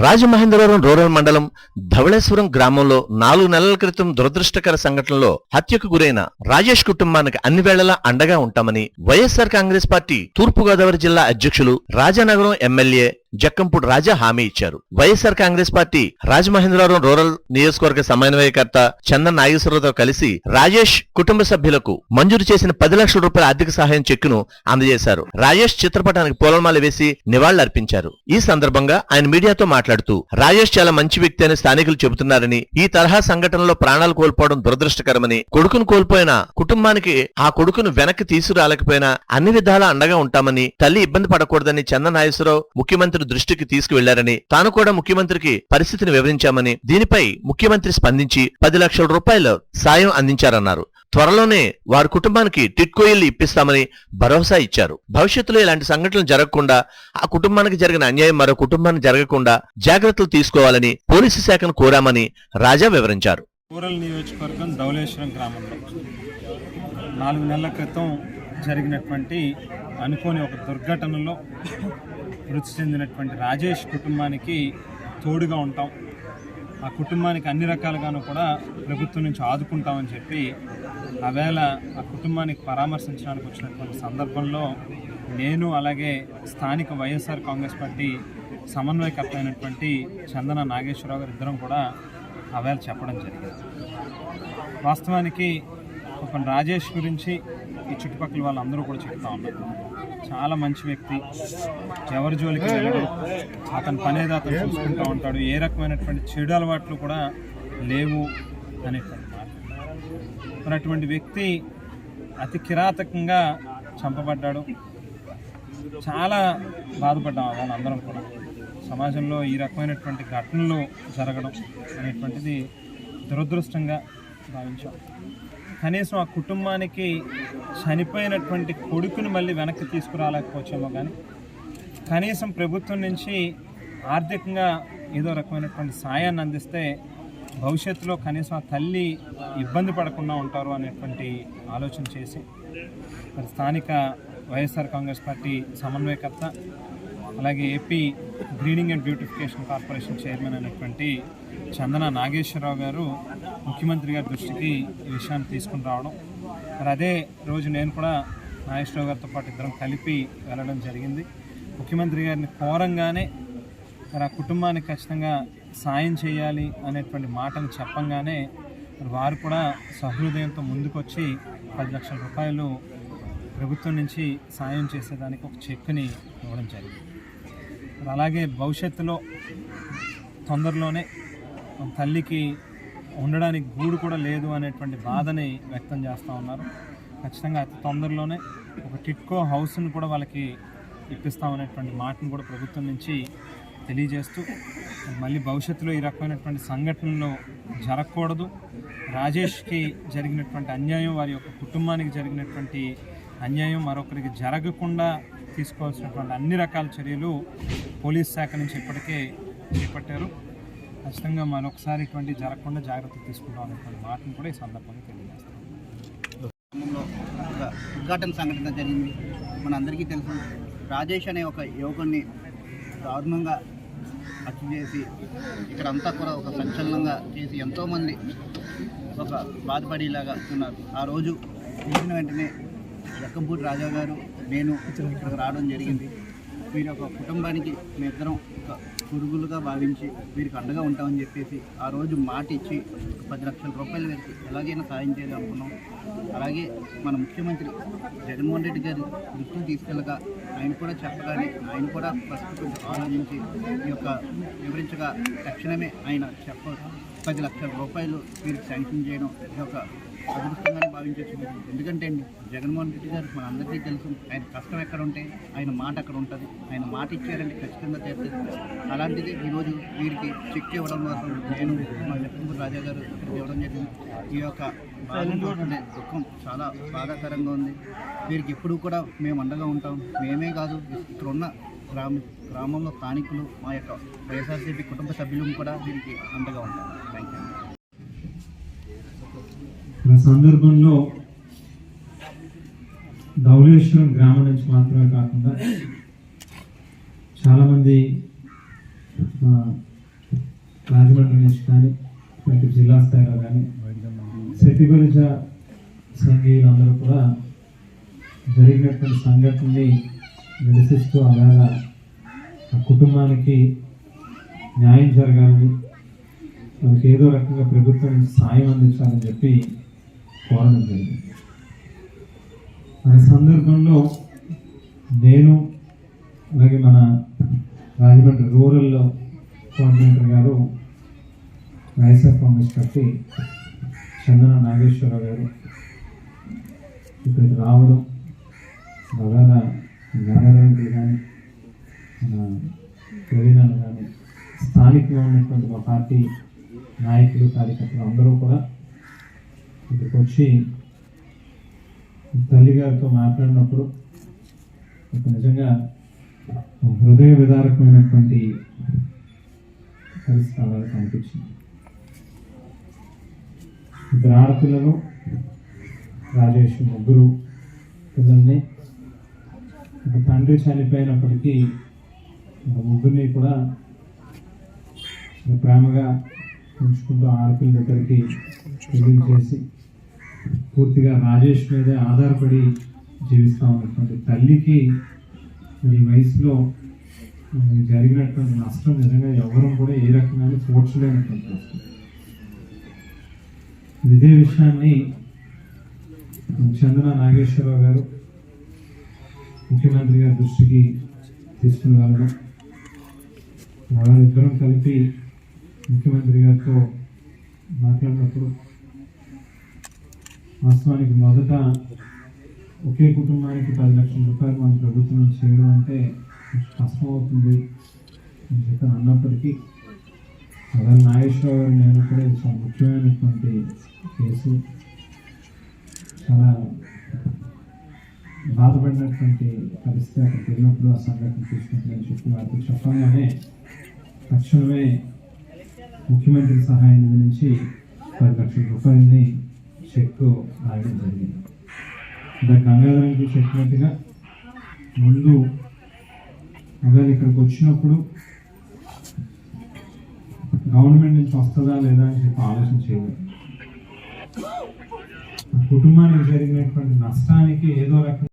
Rajamahendravaram rural మండలం ధవళేశ్వరం గ్రామంలో నాలుగు నెలల క్రితం దురదృష్టకర సంఘటనలో హత్యకు గురైన రాజేష్ కుటుంబానికి అన్ని వేళలా అండగా ఉంటామని వైఎస్ఆర్ కాంగ్రెస్ పార్టీ తూర్పుగోదావరి జిల్లా అధ్యక్షులు రాజానగరం ఎమ్మెల్యే జక్కంపూడి రాజా హామీ ఇచ్చారు. YSR Congress party Rajamahendravaram rural నియోజకవర్గ సమన్వయకర్త చందన్ నాగేశ్వరరావుతో కలిసి రాజేష్ కుటుంబ సభ్యులకు మంజూరు చేసిన పది లక్షల రూపాయల ఆర్థిక సహాయం చెక్కును అందజేశారు. రాజేష్ చిత్రపటానికి పూలమాల వేసి నివాళులర్పించారు. ఈ సందర్భంగా ఆయన మీడియాతో మాట్లాడుతూ రాజేష్ చాలా మంచి వ్యక్తి అని స్థానికులు చెబుతున్నారని ఈ తరహా సంఘటనలో ప్రాణాలు కోల్పోవడం దురదృష్టకరమని కొడుకును కోల్పోయిన కుటుంబానికి ఆ కొడుకును వెనక్కి తీసుకురాలేకపోయినా అన్ని విధాలా అండగా ఉంటామని తల్లి ఇబ్బంది పడకూడదని చందన్ నాగేశ్వరరావు ముఖ్యమంత్రి దృష్టికి తీసుకువెళ్ళారని తాను కూడా ముఖ్యమంత్రికి పరిస్థితిని వివరించామని దీనిపై ముఖ్యమంత్రి స్పందించి పది లక్షల రూపాయల సాయం అందించారన్నారు. త్వరలోనే వారి కుటుంబానికి టిట్కో ఇల్లు ఇప్పిస్తామని భరోసా ఇచ్చారు. భవిష్యత్తులో ఇలాంటి సంఘటనలు జరగకుండా ఆ కుటుంబానికి జరిగిన అన్యాయం మరో కుటుంబానికి జరగకుండా జాగ్రత్తలు తీసుకోవాలని పోలీసు శాఖను కోరామని రాజా వివరించారు. రూరల్ నియోజకవర్గం గ్రామంలో నాలుగు నెలల క్రితం జరిగినటువంటి అనుకోని ఒక దుర్ఘటనలో మృతి చెందినటువంటి రాజేష్ కుటుంబానికి తోడుగా ఉంటాం. ఆ కుటుంబానికి అన్ని రకాలుగాను కూడా ప్రభుత్వం నుంచి ఆదుకుంటామని చెప్పి ఆవేళ ఆ కుటుంబానికి పరామర్శించడానికి వచ్చినటువంటి సందర్భంలో నేను అలాగే స్థానిక వైఎస్ఆర్ కాంగ్రెస్ పార్టీ సమన్వయకర్త అయినటువంటి చందన నాగేశ్వరరావు గారు ఇద్దరం కూడా ఆవేళ చెప్పడం జరిగింది. వాస్తవానికి ఒక రాజేష్ గురించి ఈ చుట్టుపక్కల వాళ్ళందరూ కూడా చెప్తా ఉన్నారు. చాలా మంచి వ్యక్తి. ఎవరి జోలికి వెళ్ళడు. అతని పనేది అతను చూసుకుంటూ ఉంటాడు. ఏ రకమైనటువంటి చెడు అలవాట్లు కూడా లేవు అనేటువంటి మరి అటువంటి వ్యక్తి అతి కిరాతకంగా చంపబడ్డాడు. చాలా బాధపడ్డాం వాళ్ళందరం కూడా. సమాజంలో ఈ రకమైనటువంటి ఘటనలు జరగడం అనేటువంటిది దురదృష్టంగా భావించాం. కనీసం ఆ కుటుంబానికి చనిపోయినటువంటి కొడుకుని మళ్ళీ వెనక్కి తీసుకురాలేకపోవచ్చేమో కానీ కనీసం ప్రభుత్వం నుంచి ఆర్థికంగా ఏదో రకమైనటువంటి సాయాన్ని అందిస్తే భవిష్యత్తులో కనీసం ఆ తల్లి ఇబ్బంది పడకుండా ఉంటారు అనేటువంటి ఆలోచన చేసి మరి స్థానిక వైఎస్ఆర్ కాంగ్రెస్ పార్టీ సమన్వయకర్త అలాగే AP greening and beautification corporation chairman అనేటువంటి చందన నాగేశ్వరరావు గారు ముఖ్యమంత్రి గారి దృష్టికి ఈ విషయాన్ని తీసుకుని రావడం. మరి అదే రోజు నేను కూడా నాగేశ్వరరావు గారితో పాటు ఇద్దరం కలిపి వెళ్ళడం జరిగింది. ముఖ్యమంత్రి గారిని కోరంగానే మరి ఆ కుటుంబానికి ఖచ్చితంగా సాయం చేయాలి అనేటువంటి మాటను చెప్పంగానే మరి వారు కూడా సహృదయంతో ముందుకొచ్చి పది లక్షల రూపాయలు ప్రభుత్వం నుంచి సాయం చేసేదానికి ఒక చెక్ని ఇవ్వడం జరిగింది. అలాగే భవిష్యత్తులో తొందరలోనే తల్లికి ఉండడానికి గూడు కూడా లేదు అనేటువంటి బాధని వ్యక్తం చేస్తూ ఉన్నారు. ఖచ్చితంగా అతి తొందరలోనే ఒక టిట్కో హౌస్ని కూడా వాళ్ళకి ఇప్పిస్తామనేటువంటి మాటను కూడా ప్రభుత్వం నుంచి తెలియజేస్తూ మళ్ళీ భవిష్యత్తులో ఈ రకమైనటువంటి సంఘటనలు జరగకూడదు. రాజేష్కి జరిగినటువంటి అన్యాయం వారి యొక్క కుటుంబానికి జరిగినటువంటి అన్యాయం మరొకరికి జరగకుండా తీసుకోవాల్సినటువంటి అన్ని రకాల చర్యలు పోలీస్ శాఖ నుంచి ఇప్పటికే చేపట్టారు. ఖచ్చితంగా మరొకసారి ఇటువంటి జరగకుండా జాగ్రత్త తీసుకుంటాం అనేటువంటి మాటను కూడా ఈ సందర్భంగా తెలియజేస్తాం ఒక ఉద్ఘాటన సంఘటన జరిగింది. మనందరికీ తెలుసు రాజేష్ అనే ఒక యువకుడిని దారుణంగా హత్య చేసి ఇక్కడ అంతా కూడా ఒక సంచలనంగా చేసి ఎంతోమంది ఒక బాధపడేలాగా ఉన్నారు. ఆ రోజు తెలిసిన వెంటనే జక్కంపూడి రాజా గారు నేను ఇక్కడికి రావడం జరిగింది. వీరి యొక్క కుటుంబానికి మేమిద్దరం ఒక పురుగులుగా భావించి వీరికి అండగా ఉంటామని చెప్పేసి ఆ రోజు మాట ఇచ్చి పది లక్షల రూపాయలు వీరికి ఎలాగైనా సాయం చేయాలి అనుకున్నాం. అలాగే మన ముఖ్యమంత్రి జగన్మోహన్ రెడ్డి గారి దృష్టికి తీసుకెళ్ళగా ఆయన కూడా చెప్పగానే ఆయన కూడా ఫస్ట్ కొంచెం ఆలోచించి ఈ యొక్క వివరించగా తక్షణమే ఆయన చెప్ప పది లక్షల రూపాయలు వీరికి శాంక్షన్ చేయడం ఇది ఒక అదృష్టంగానే భావించవచ్చు. ఎందుకంటే అండి జగన్మోహన్ రెడ్డి గారు మన అందరికీ తెలుసు ఆయన కష్టం ఎక్కడ ఉంటే ఆయన మాట అక్కడ ఉంటుంది. ఆయన మాట ఇచ్చారంటే ఖచ్చితంగా తీరుతుంది. అలాంటిది ఈరోజు వీరికి చెక్ ఇవ్వడం కోసం నేను మా లక్ష్మీ రాజా గారు ఇవ్వడం జరిగింది. ఈ యొక్క ఉండే దుఃఖం చాలా బాధాకరంగా ఉంది. వీరికి ఎప్పుడు కూడా మేము అండగా ఉంటాం. మేమే కాదు ఇక్కడ ఉన్న గ్రామ గ్రామంలో స్థానికులు మా యొక్క వైఎస్ఆర్సీపీ కుటుంబ సభ్యులు కూడా దీనికి అండగా ఉంటారు. థ్యాంక్ యూ సందర్భంలో ధవళేశ్వరం గ్రామం నుంచి మాత్రమే కాకుండా చాలామంది రాజమండ్రి నుంచి కానీ ప్రతి జిల్లా స్థాయిలో కానీ శక్తిగురిజ సంఘీయులందరూ కూడా జరిగినటువంటి సంఘటనని నిరసిస్తూ అలాగా ఆ కుటుంబానికి న్యాయం జరగాలని వాళ్ళకి ఏదో రకంగా ప్రభుత్వం నుంచి సాయం అందించాలని చెప్పి కోరడం జరిగింది. ఆ సందర్భంలో నేను అలాగే మన రాజమండ్రి రూరల్లో కోఆర్డినేటర్ గారు YSR Congress party Chandana Nageswararao గారు ఇక్కడికి రావడం బాగా గంగాధరంకి కానీ మన ప్రవీణాలు కానీ స్థానికంగా ఉన్నటువంటి మా పార్టీ నాయకులు కార్యకర్తలు అందరూ కూడా ఇక్కడికి వచ్చి తల్లి గారితో మాట్లాడినప్పుడు ఒక నిజంగా హృదయ విదారకమైనటువంటి పరిస్థితి కనిపించింది. ఇద్దరు ఆడపిల్లలు రాజేష్ ముగ్గురు పిల్లల్ని ఒక తండ్రి చనిపోయినప్పటికీ ఒక ముగ్గురిని కూడా ప్రేమగా ఉంచుకుంటూ ఆడపిల్ల దగ్గరికి పెళ్ళి చేసి పూర్తిగా రాజేష్ మీదే ఆధారపడి జీవిస్తూ ఉన్నటువంటి తల్లికి ఈ వయసులో జరిగినటువంటి నష్టం నిజంగా ఎవరూ కూడా ఏ రకమైన పోడ్చలేనటువంటి ఇదే విషయాన్ని చందన నాగేశ్వరరావు గారు ముఖ్యమంత్రి గారి దృష్టికి తీసుకుని వెళ్ళడం వాళ్ళిద్దరం కలిపి ముఖ్యమంత్రి గారితో మాట్లాడినప్పుడు వాస్తవానికి మొదట ఒకే కుటుంబానికి పది లక్షల రూపాయలు మన ప్రభుత్వం చేయడం అంటే కష్టం అవుతుంది అని చెప్పి అన్నప్పటికీ అలా నాగేశ్వరరావు గారు నేను కూడా ఇది చాలా ముఖ్యమైనటువంటి కేసు. చాలా బాధపడినటువంటి పరిస్థితి అక్కడికి వెళ్ళినప్పుడు ఆ సంఘటన చూసుకుంటున్నాను చెప్పి వారికి చెప్పగానే తక్షణమే ముఖ్యమంత్రి సహాయం నిధి నుంచి పది లక్షల రూపాయలని చెక్ రాయడం జరిగింది. ఇందాక గంగాధరంకి చెప్పినట్టుగా ముందు ఒకవేళ ఇక్కడికి వచ్చినప్పుడు గవర్నమెంట్ నుంచి వస్తుందా లేదా అని చెప్పి ఆలోచన చేయలేదు. కుటుంబానికి జరిగినటువంటి నష్టానికి ఏదో రకంగా